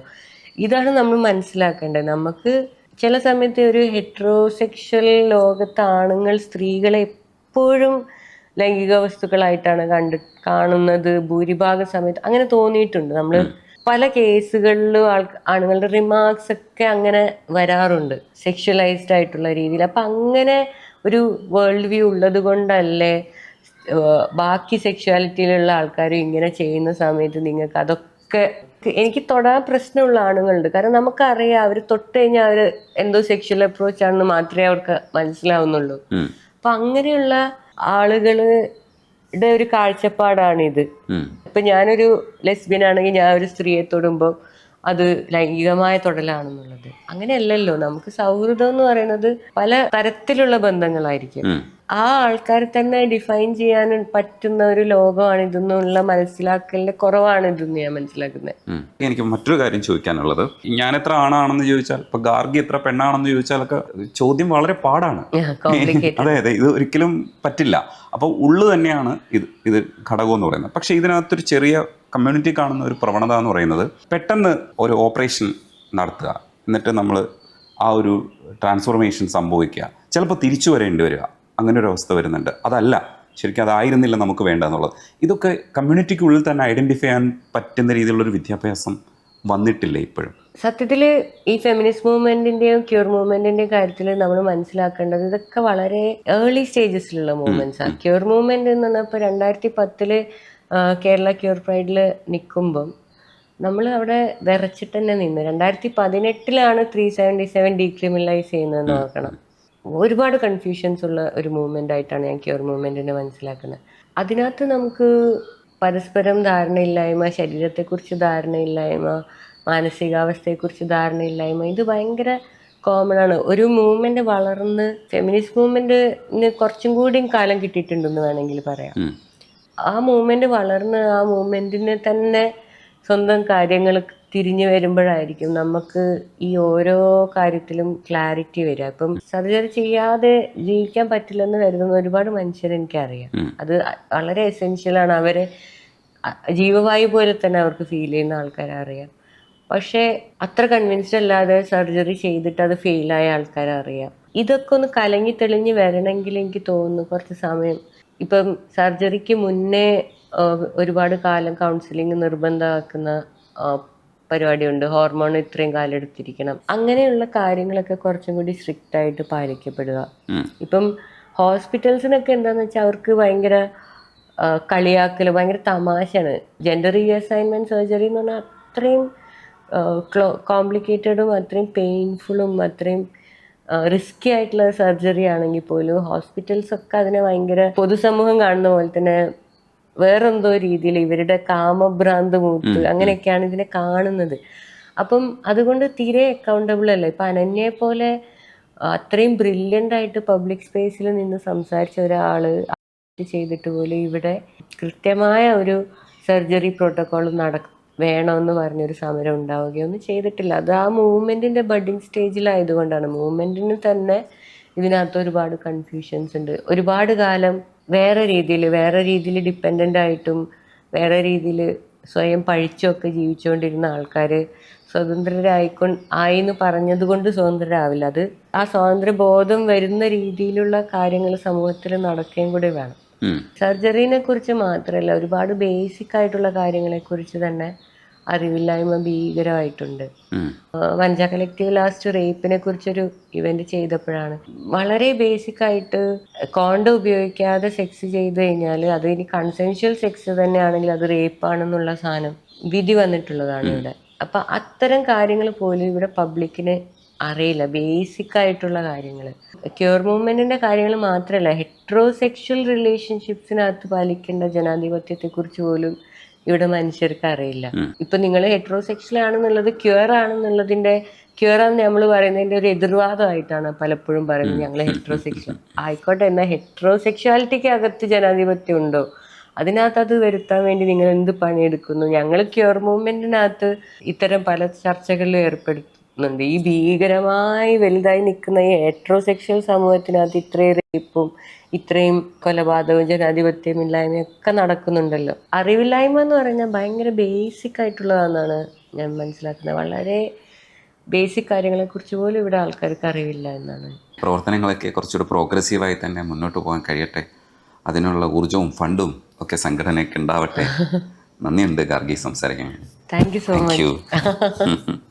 ഇതാണ് നമ്മൾ മനസ്സിലാക്കേണ്ടത്. നമുക്ക് ചില സമയത്ത് ഒരു ഹെട്രോസെക്ഷൽ ലോകത്ത് ആണുങ്ങൾ സ്ത്രീകളെ എപ്പോഴും ലൈംഗിക വസ്തുക്കളായിട്ടാണ് കണ്ട് കാണുന്നത് ഭൂരിഭാഗം സമയത്ത് അങ്ങനെ തോന്നിയിട്ടുണ്ട്. നമ്മൾ പല കേസുകളിലും ആൾ ആണുങ്ങളുടെ റിമാർക്സ് ഒക്കെ അങ്ങനെ വരാറുണ്ട്. സെക്ഷലൈസ്ഡ് ആയിട്ടുള്ള രീതിയിൽ. അപ്പം അങ്ങനെ ഒരു വേൾഡ് വ്യൂ ഉള്ളത് കൊണ്ടല്ലേ ബാക്കി സെക്ഷുവാലിറ്റിയിലുള്ള ആൾക്കാർ ഇങ്ങനെ ചെയ്യുന്ന സമയത്ത് നിങ്ങൾക്ക് അതൊക്കെ എനിക്ക് തൊടാൻ പ്രശ്നമുള്ള ആണുങ്ങളുണ്ട്. കാരണം നമുക്കറിയാം അവർ തൊട്ട് കഴിഞ്ഞാൽ അവർ എന്തോ സെക്ഷൽ അപ്രോച്ച് ആണെന്ന് മാത്രമേ അവർക്ക് മനസ്സിലാവുന്നുള്ളൂ. അപ്പം അപ്പൊ അങ്ങനെയുള്ള ആളുകളുടെ ഒരു കാഴ്ചപ്പാടാണിത്. ഇപ്പൊ ഞാനൊരു ലെസ്ബിയൻ ആണെങ്കിൽ ഞാൻ ഒരു സ്ത്രീയെ തൊടുമ്പോൾ അത് ലൈംഗികമായ തൊടലാണെന്നുള്ളത് അങ്ങനെയല്ലല്ലോ നമുക്ക് സൗഹൃദം എന്ന് പറയുന്നത് പല തരത്തിലുള്ള ബന്ധങ്ങളായിരിക്കും. ആ ആൾക്കാരെ തന്നെ ഡിഫൈൻ ചെയ്യാൻ പറ്റുന്ന ഒരു ലോകമാണ് ഇതെന്നുള്ള മനസ്സിലാക്കലിന്റെ കുറവാണ് ഇതെന്ന് ഞാൻ മനസ്സിലാക്കുന്നത്. എനിക്ക് മറ്റൊരു കാര്യം ചോദിക്കാനുള്ളത്. ഞാൻ എത്ര ആണാണെന്ന് ചോദിച്ചാൽ ഇപ്പൊ ഗാർഗി എത്ര പെണ്ണാണെന്ന് ചോദിച്ചാലൊക്കെ ചോദ്യം വളരെ പാടാണ്. അതെ അതെ ഇത് ഒരിക്കലും പറ്റില്ല. അപ്പോൾ ഉള്ളു തന്നെയാണ് ഇത് ഇത് ഘടകം എന്ന് പറയുന്നത്. പക്ഷെ ഇതിനകത്തൊരു ചെറിയ കമ്മ്യൂണിറ്റി കാണുന്ന ഒരു പ്രവണത എന്ന് പറയുന്നത് പെട്ടെന്ന് ഒരു ഓപ്പറേഷൻ നടത്തുക. എന്നിട്ട് നമ്മൾ ആ ഒരു ട്രാൻസ്ഫോർമേഷൻ സംഭവിക്കുക. ചിലപ്പോൾ തിരിച്ചു വരേണ്ടി വരിക. അങ്ങനെ ഒരു അവസ്ഥ വരുന്നുണ്ട്. അതല്ല. ശരിക്കും അതായിരുന്നില്ല നമുക്ക് വേണ്ട വേണ്ടതെന്നുള്ളത്. ഇതൊക്കെ കമ്മ്യൂണിറ്റിക്കുള്ളിൽ തന്നെ ഐഡന്റിഫൈ ചെയ്യാൻ പറ്റുന്ന രീതിയിലുള്ളൊരു വിദ്യാഭ്യാസം വന്നിട്ടില്ല ഇപ്പോഴും. സത്യത്തിൽ ഈ ഫെമിനിസ്റ്റ് മൂവ്മെന്റിന്റെയും ക്യൂർ മൂവ്മെന്റിന്റെയും കാര്യത്തിൽ നമ്മൾ മനസ്സിലാക്കേണ്ടത് ഇതൊക്കെ വളരെ ഏർലി സ്റ്റേജസിലുള്ള മൂവ്മെന്റ്സ് ആണ് ക്യൂർ മൂവ്മെന്റ് എന്ന് പറഞ്ഞാൽ ഇപ്പൊ രണ്ടായിരത്തി പത്തിൽ കേരള ക്യൂർ പ്രൈഡിൽ നിൽക്കുമ്പം നമ്മൾ അവിടെ വിറച്ചിട്ട് തന്നെ നിന്ന്. രണ്ടായിരത്തി പതിനെട്ടിലാണ് ത്രീ സെവന്റി സെവൻ ഡീക്രിമിനലൈസ് ചെയ്യുന്നതെന്ന് നോക്കണം ഒരുപാട് കൺഫ്യൂഷൻസ് ഉള്ള ഒരു മൂവ്മെന്റ് ആയിട്ടാണ് ഞാൻ ക്യൂർ മൂവ്മെന്റിനെ മനസ്സിലാക്കുന്നത്. അതിനകത്ത് നമുക്ക് പരസ്പരം ധാരണയില്ലായ്മ ശരീരത്തെക്കുറിച്ച് ധാരണയില്ലായ്മ മാനസികാവസ്ഥയെക്കുറിച്ച് ധാരണയില്ലായ്മ ഇത് ഭയങ്കര കോമൺ ആണ്. ഒരു മൂവ്മെന്റ് വളർന്ന് ഫെമിനിസ്റ്റ് മൂവ്മെന്റിന് കുറച്ചും കൂടിയും കാലം കിട്ടിയിട്ടുണ്ടെന്ന് വേണമെങ്കിൽ പറയാം. ആ മൂവ്മെന്റ് വളർന്ന് ആ മൂവ്മെന്റിനെ തന്നെ സ്വന്തം കാര്യങ്ങൾ തിരിഞ്ഞു വരുമ്പോഴായിരിക്കും നമുക്ക് ഈ ഓരോ കാര്യത്തിലും ക്ലാരിറ്റി വരിക. ഇപ്പം സർജറി ചെയ്യാതെ ജീവിക്കാൻ പറ്റില്ലെന്ന് കരുതുന്ന ഒരുപാട് മനുഷ്യരെ എനിക്കറിയാം. അത് വളരെ എസെൻഷ്യലാണ് അവരെ ജീവവായു പോലെ തന്നെ അവർക്ക് ഫീൽ ചെയ്യുന്ന ആൾക്കാരെ അറിയാം. പക്ഷേ അത്ര കൺവിൻസ്ഡ് അല്ലാതെ സർജറി ചെയ്തിട്ട് അത് ഫെയിലായ ആൾക്കാരെ അറിയാം. ഇതൊക്കെ ഒന്ന് കലങ്ങി തെളിഞ്ഞ് വരണമെങ്കിൽ എനിക്ക് തോന്നുന്നു കുറച്ച് സമയം. ഇപ്പം സർജറിക്ക് മുന്നേ ഒരുപാട് കാലം കൗൺസിലിംഗ് നിർബന്ധമാക്കുന്ന പരിപാടിയുണ്ട്. ഹോർമോൺ ഇത്രയും കാലം എടുത്തിരിക്കണം. അങ്ങനെയുള്ള കാര്യങ്ങളൊക്കെ കുറച്ചും കൂടി സ്ട്രിക്റ്റ് ആയിട്ട് പാലിക്കപ്പെടുക. ഇപ്പം ഹോസ്പിറ്റൽസിനൊക്കെ എന്താണെന്ന് വെച്ചാൽ അവർക്ക് ഭയങ്കര കളിയാക്കൽ കളിയാക്കൽ ഭയങ്കര തമാശയാണ്. ജെൻഡർ റീഅസൈൻമെന്റ് സർജറി എന്ന് പറഞ്ഞാൽ അത്രയും കോംപ്ലിക്കേറ്റഡും അത്രയും പെയിൻഫുള്ളും അത്രയും റിസ്കി ആയിട്ടുള്ള സർജറി ആണെങ്കിൽ പോലും ഹോസ്പിറ്റൽസൊക്കെ അതിനെ ഭയങ്കര പൊതുസമൂഹം കാണുന്ന പോലെ തന്നെ വേറെന്തോ രീതിയിൽ ഇവരുടെ കാമഭ്രാന്ത് മൂത്ത് അങ്ങനെയൊക്കെയാണ് ഇതിനെ കാണുന്നത്. അപ്പം അതുകൊണ്ട് തീരെ അക്കൗണ്ടബിൾ അല്ല. ഇപ്പൊ അനന്യയെ പോലെ അത്രയും ബ്രില്യന്റ് ആയിട്ട് പബ്ലിക് സ്പേസിൽ നിന്ന് സംസാരിച്ച ഒരാൾ ചെയ്തിട്ട് പോലും ഇവിടെ കൃത്യമായ ഒരു സർജറി പ്രോട്ടോകോൾ നട വേണമെന്ന് പറഞ്ഞൊരു സമരം ഉണ്ടാവുകയൊന്നും ചെയ്തിട്ടില്ല. അത് ആ മൂവ്മെന്റിന്റെ ബഡിങ് സ്റ്റേജിലായതുകൊണ്ടാണ് മൂവ്മെന്റിന് തന്നെ ഇതിനകത്ത് ഒരുപാട് കൺഫ്യൂഷൻസ് ഉണ്ട്. ഒരുപാട് കാലം വേറെ രീതിയിൽ വേറെ രീതിയിൽ ഡിപ്പെൻഡന്റ് ആയിട്ടും വേറെ രീതിയിൽ സ്വയം പഴിച്ചുമൊക്കെ ജീവിച്ചുകൊണ്ടിരുന്ന ആൾക്കാർ സ്വതന്ത്രരായിക്കൊ ആയി എന്ന് പറഞ്ഞത് കൊണ്ട് സ്വതന്ത്രരാവില്ല അത് ആ സ്വാതന്ത്ര്യ ബോധം വരുന്ന രീതിയിലുള്ള കാര്യങ്ങൾ സമൂഹത്തിൽ നടക്കുകയും കൂടി വേണം. സർജറിനെ കുറിച്ച് മാത്രമല്ല ഒരുപാട് ബേസിക് ആയിട്ടുള്ള കാര്യങ്ങളെ കുറിച്ച് തന്നെ അറിവില്ലായ്മ ഭീകരമായിട്ടുണ്ട്. വഞ്ച കളക്റ്റീവ് ലാസ്റ്റ് റേപ്പിനെ കുറിച്ചൊരു ഇവന്റ് ചെയ്തപ്പോഴാണ്. വളരെ ബേസിക് ആയിട്ട് കോണ്ട ഉപയോഗിക്കാതെ സെക്സ് ചെയ്ത് കഴിഞ്ഞാൽ അത് ഇനി കൺസെൻഷ്യൽ സെക്സ് തന്നെയാണെങ്കിൽ അത് റേപ്പാണെന്നുള്ള സാധനം വിധി വന്നിട്ടുള്ളതാണ് ഇവിടെ. അപ്പൊ അത്തരം കാര്യങ്ങൾ പോലും ഇവിടെ പബ്ലിക്കിന് അറിയില്ല. ബേസിക് ആയിട്ടുള്ള കാര്യങ്ങൾ. ക്യൂർ മൂവ്മെന്റിന്റെ കാര്യങ്ങൾ മാത്രമല്ല ഹെട്രോസെക്ഷൽ റിലേഷൻഷിപ്സിനകത്ത് പാലിക്കേണ്ട ജനാധിപത്യത്തെ കുറിച്ച് പോലും ഇവിടെ മനുഷ്യർക്ക് അറിയില്ല. ഇപ്പൊ നിങ്ങൾ ഹെട്രോസെക്ഷൽ ആണെന്നുള്ളത് ക്യൂർ ആണെന്നുള്ളതിന്റെ ക്യൂർ ആണെന്ന് നമ്മൾ പറയുന്നതിന്റെ ഒരു എതിർവാദമായിട്ടാണ് പലപ്പോഴും പറയുന്നത്. ഞങ്ങൾ ഹെട്രോസെക്ഷൽ ആയിക്കോട്ടെ എന്നാൽ ഹെട്രോസെക്ഷാലിറ്റിക്ക് അകത്ത് ജനാധിപത്യം ഉണ്ടോ? അതിനകത്ത് അത് വരുത്താൻ വേണ്ടി നിങ്ങൾ എന്ത് പണിയെടുക്കുന്നു? ഞങ്ങൾ ക്യൂർ മൂവ്മെന്റിനകത്ത് ഇത്തരം പല ചർച്ചകളിലും ഏർപ്പെടുത്തുന്നുണ്ട് ഈ ഭീകരമായി വലുതായി നിൽക്കുന്ന ഈ ഹെട്രോസെക്ഷൽ സമൂഹത്തിനകത്ത് ഇത്രയും റേപ്പും ഇത്രയും കൊലപാതകവും ജനാധിപത്യം ഇല്ലായ്മയും ഒക്കെ നടക്കുന്നുണ്ടല്ലോ. അറിവില്ലായ്മ എന്ന് പറഞ്ഞാൽ ഭയങ്കര ബേസിക് ആയിട്ടുള്ളതാണെന്നാണ് ഞാൻ മനസ്സിലാക്കുന്നത്. വളരെ ബേസിക് കാര്യങ്ങളെ കുറിച്ച് പോലും ഇവിടെ ആൾക്കാർക്ക് അറിവില്ല എന്നാണ്. പ്രവർത്തനങ്ങളൊക്കെ കുറച്ചുകൂടി പ്രോഗ്രസീവായി തന്നെ മുന്നോട്ട് പോകാൻ കഴിയട്ടെ. അതിനുള്ള ഊർജവും ഫണ്ടും ഒക്കെ സംഘടനയ്ക്ക് ഉണ്ടാവട്ടെ. നന്ദിയുണ്ട് ഗാർഗി സംസാരിക്കാൻ thank you so much